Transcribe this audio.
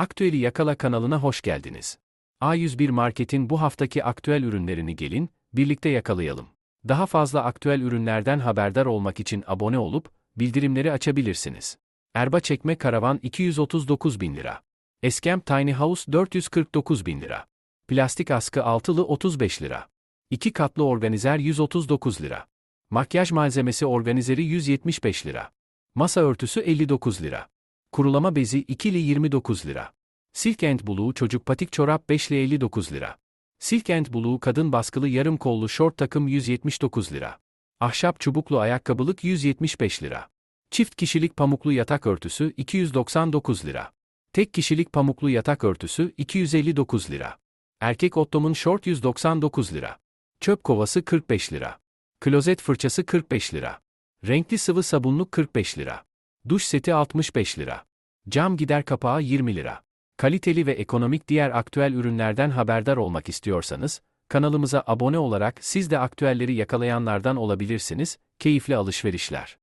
Aktüeli Yakala kanalına hoş geldiniz. A101 Market'in bu haftaki aktüel ürünlerini gelin, birlikte yakalayalım. Daha fazla aktüel ürünlerden haberdar olmak için abone olup, bildirimleri açabilirsiniz. Erba çekme karavan 239 bin lira. Eskem Tiny House 449 bin lira. Plastik askı altılı 35 lira. İki katlı organizer 139 lira. Makyaj malzemesi organizeri 175 lira. Masa örtüsü 59 lira. Kurulama bezi 2'li 29 lira. Silk and Blue çocuk patik çorap 5'li 59 lira. Silk and Blue kadın baskılı yarım kollu şort takım 179 lira. Ahşap çubuklu ayakkabılık 175 lira. Çift kişilik pamuklu yatak örtüsü 299 lira. Tek kişilik pamuklu yatak örtüsü 259 lira. Erkek ottomun şort 199 lira. Çöp kovası 45 lira. Klozet fırçası 45 lira. Renkli sıvı sabunluk 45 lira. Duş seti 65 lira. Cam gider kapağı 20 lira. Kaliteli ve ekonomik diğer aktüel ürünlerden haberdar olmak istiyorsanız, kanalımıza abone olarak siz de aktüelleri yakalayanlardan olabilirsiniz, keyifli alışverişler.